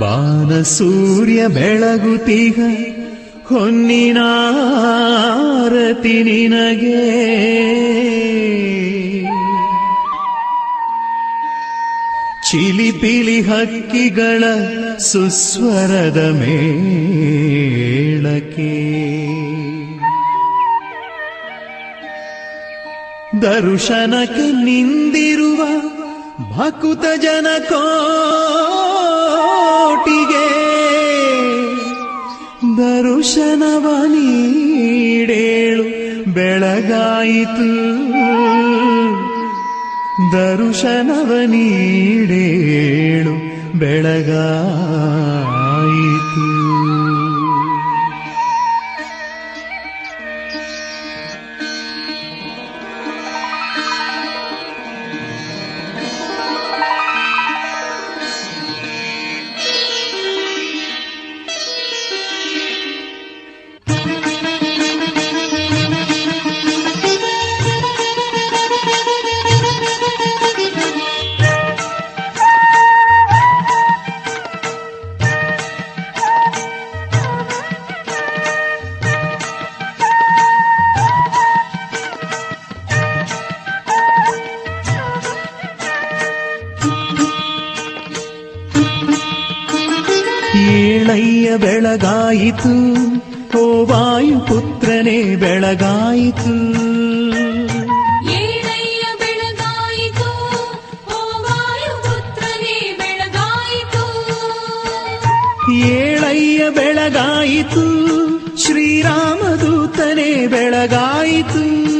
ಬಾನ ಸೂರ್ಯ ಬೆಳಗುತ್ತೀಗ ಹೊನ್ನಿನಾರತಿ ನಿನಗೆ. ಚಿಲಿಪಿಲಿ ಹಕ್ಕಿಗಳ ಸುಸ್ವರದ ಮೇಳಕ್ಕೆ. ದರುಶನಕ್ಕೆ ನಿಂದಿರುವ ಭಕುತ ಜನ ದರುಶನವ ನೀಡೇಳು ಬೆಳಗಾಯಿತು. ದರುಶನವ ನೀಡೇಳು ಬೆಳಗಾಯಿತು. ಏಳಯ್ಯ ಬೆಳಗಾಯಿತು. ಓ ವಾಯುಪುತ್ರನೇ ಬೆಳಗಾಯಿತು. ಏಳಯ್ಯ ಬೆಳಗಾಯಿತು. ಓ ವಾಯುಪುತ್ರನೇ ಬೆಳಗಾಯಿತು. ಏಳಯ್ಯ ಬೆಳಗಾಯಿತು. ಶ್ರೀರಾಮದೂತನೇ ಬೆಳಗಾಯಿತು.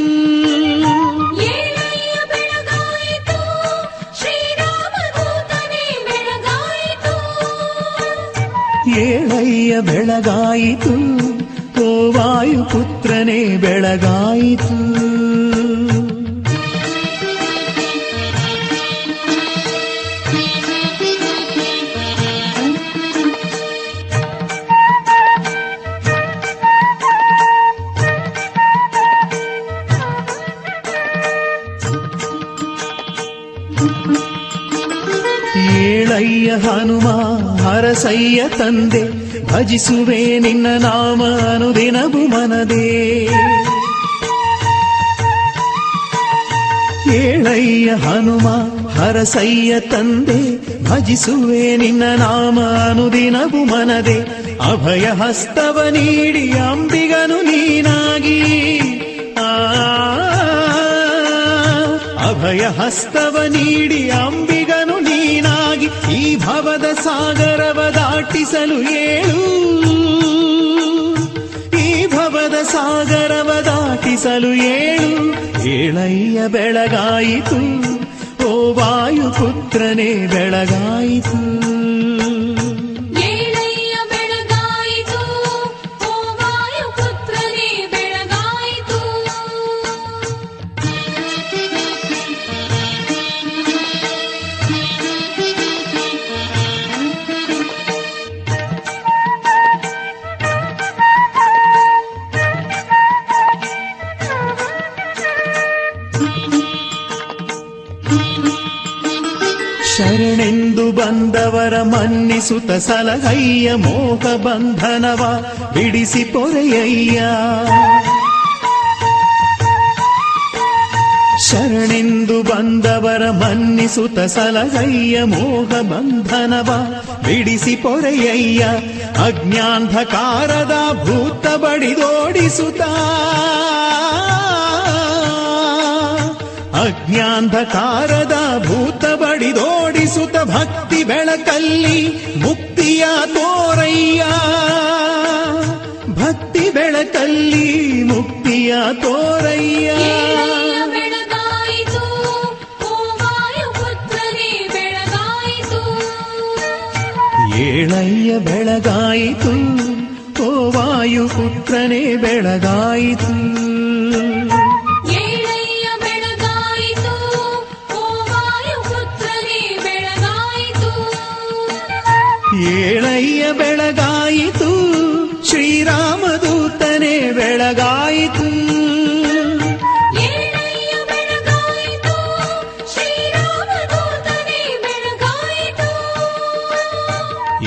ಏಳಯ್ಯ ಬೆಳಗಾಯಿತು ಓ ವಾಯುಪುತ್ರನೇ ಬೆಳಗಾಯಿತು. ಏಳಯ್ಯ ಹನುಮ, ಹರಸಯ್ಯ ತಂದೆ, ಭಜಿಸುವೆ ನಿನ್ನ ನಾಮ ಅನುದಿನವು ಮನದೇ. ಏಳಯ್ಯ ಹನುಮ, ಹರಸಯ್ಯ ತಂದೆ, ಭಜಿಸುವೆ ನಿನ್ನ ನಾಮ ಅನುದಿನವು ಮನದೆ. ಅಭಯ ಹಸ್ತವ ನೀಡಿ ಅಂಬಿಗನು ನೀನಾಗಿ. ಆ, ಅಭಯ ಹಸ್ತವ ನೀಡಿ ಈ ಭವದ ಸಾಗರವ ದಾಟಿಸಲು ಏಳು. ಈ ಭವದ ಸಾಗರವ ದಾಟಿಸಲು ಏಳು. ಏಳಯ್ಯ ಬೆಳಗಾಯಿತು ಓ ವಾಯುಪುತ್ರನೇ ಬೆಳಗಾಯಿತು. ಶರಣೆಂದು ಬಂದವರ ಮನ್ನಿಸುತ್ತ ಸಲಹಯ್ಯ ಮೋಹ ಬಂಧನವ ಬಿಡಿಸಿ ಪೊರೆಯಯ್ಯ. ಶರಣೆಂದು ಬಂದವರ ಮನ್ನಿಸುತ್ತ ಸಲಹಯ್ಯ ಮೋಹ ಬಂಧನವ ಬಿಡಿಸಿ ಪೊರೆಯಯ್ಯ. ಅಜ್ಞಾಂಧಕಾರದ ಭೂತ ಬಡಿದೋಡಿಸುತ್ತ. ಅಜ್ಞಾಂಧಕಾರದ ಭೂತ ಬಡಿದೋಡಿಸುತ್ತ ಭಕ್ತಿ ಬೆಳಕಲ್ಲಿ ಮುಕ್ತಿಯ ತೋರಯ್ಯ. ಭಕ್ತಿ ಬೆಳಕಲ್ಲಿ ಮುಕ್ತಿಯ ತೋರಯ್ಯ. ಏಳಯ್ಯ ಬೆಳಗಾಯಿತು ಓ ಬೆಳಗಾಯಿತು. ಏಳಯ್ಯ ಬೆಳಗಾಯಿತು. ಬೆಳಗಾಯಿತು ಶ್ರೀರಾಮದೂತನೇ ಬೆಳಗಾಯಿತು.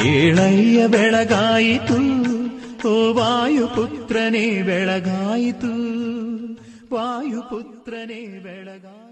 ಏಳಯ್ಯ ಬೆಳಗಾಯಿತು ಓ ವಾಯುಪುತ್ರನೇ ಬೆಳಗಾಯಿತು. ವಾಯುಪುತ್ರನೇ ಬೆಳಗಾಯಿತು.